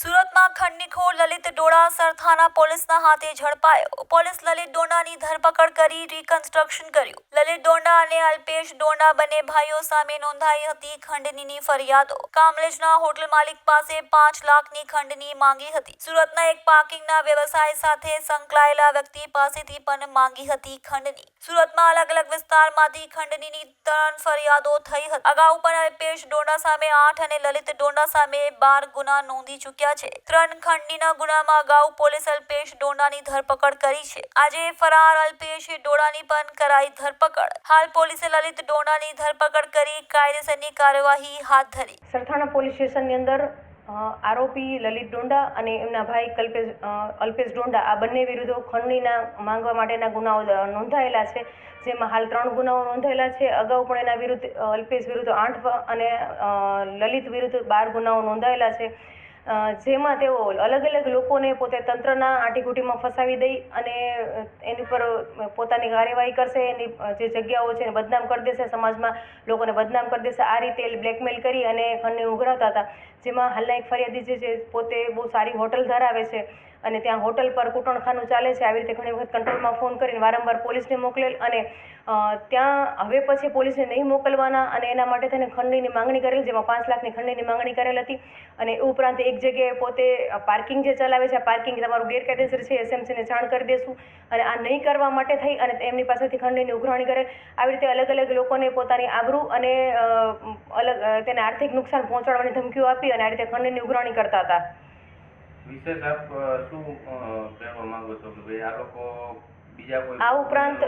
સુરતમાં ખંડનીખોર લલિત ડોળા સરથાના પોલીસના હાથે ઝડપાયો. પોલીસ લલિત ડોંડાની ધરપકડ કરી રિકન્સ્ટ્રક્શન કર્યું. લલિત ડોંડા અને અલ્પેશ ડોંડા બંને ભાઈઓ સામે નોંધાઈ હતી ખંડનીની ફરિયાદો. કામલેજના હોટલ માલિક પાસે પાંચ લાખની ખંડની માંગી હતી. સુરતના એક પાર્કિંગના વ્યવસાય સાથે સંકળાયેલા વ્યક્તિ પાસેથી પણ માંગી હતી ખંડની. સુરતમાં અલગ અલગ વિસ્તારમાંથી ખંડનીની ત્રણ ફરિયાદો થઈ હતી. અગાઉ પણ અલ્પેશ ડોંડા સામે આઠ અને લલિત ડોંડા સામે બાર ગુના નોંધી ચૂક્યા છે. ત્રણ ખંડનીના ગુનામાં અગાઉ પોલીસ અલ્પેશ ડોંડાની ધરપકડ કરી છે. આજે ફરાર અલ્પેશ ડોડાની પણ કરાઈ ધરપકડ. હાલ પોલીસે લલિત ડોંડાની ધરપકડ કરી કાયદેસરની કાર્યવાહી હાથ ધરી. સરથાણા પોલીસ સ્ટેશનની અંદર આરોપી લલિત ડોંડા અને એમના ભાઈ કલ્પેશ અલ્પેશ ડોંડા આ બંને વિરુદ્ધ ખંડણીના માંગવા માટેના ગુનાઓ નોંધાયેલા છે. જેમાં હાલ ત્રણ ગુનાઓ નોંધાયેલા છે. અગાઉ પણ એના વિરુદ્ધ અલ્પેશ વિરુદ્ધ આઠ અને લલિત વિરુદ્ધ બાર ગુનાઓ નોંધાયેલા છે. જેમાં તેઓ અલગ અલગ લોકોને પોતે તંત્રના આટીઘૂટીમાં ફસાવી દઈ અને એની પર પોતાની કાર્યવાહી કરશે, એની જે જગ્યાઓ છે એને બદનામ કરી દેશે, સમાજમાં લોકોને બદનામ કરી દેશે, આ રીતે બ્લેકમેલ કરી અને ખંડને ઉઘરાવતા હતા. જેમાં હાલના એક ફરિયાદી જે છે પોતે બહુ સારી હોટલ ધરાવે છે અને ત્યાં હોટલ પર કૂટણખાનું ચાલે છે. આવી રીતે ઘણી વખત કંટ્રોલમાં ફોન કરીને વારંવાર પોલીસને મોકલેલ અને ત્યાં હવે પછી પોલીસને નહીં મોકલવાના અને એના માટે તેને ખંડણીની માંગણી કરેલ જેમાં પાંચ લાખની ખંડણીની માંગણી કરેલ હતી. અને એ ઉપરાંત એક જગ્યાએ પોતે પાર્કિંગ જે ચલાવે છે પાર્કિંગ તમારું ગેરકાયદેસર છે એસએમસીને જાણ કરી દેશું. અને આ નહીં કરવા માટે થઈ અને એમની પાસેથી ખંડણીની ઉઘરાણી કરેલ. આવી રીતે અલગ અલગ લોકોને પોતાની આબરૂ અને અલગ તેને આર્થિક નુકસાન પહોંચાડવાની ધમકીઓ આપી અને આ રીતે ખંડણીની ઉઘરાણી કરતા હતા. વિશેષ આપ શું કહેવા માંગો છો કે ભાઈ આ લોકો બીજા કોઈ આ ઉપરાંત?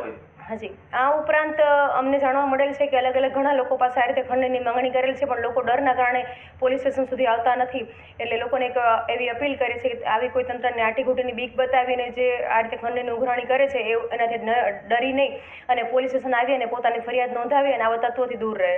હાજી. આ ઉપરાંત અમને જાણવા મળેલ છે કે અલગ અલગ ઘણા લોકો પાસે આ રીતે ખંડની માંગણી કરેલ છે, પણ લોકો ડરના કારણે પોલીસ સ્ટેશન સુધી આવતા નથી. એટલે લોકોને એક એવી અપીલ કરી છે કે આવી કોઈ તંત્રને આટીઘૂટીની બીક બતાવીને જે આ રીતે ખંડની ઉઘરાણી કરે છે, એ એનાથી ડરી નહીં અને પોલીસ સ્ટેશન આવી અને પોતાની ફરિયાદ નોંધાવી અને આવા તત્વોથી દૂર રહે.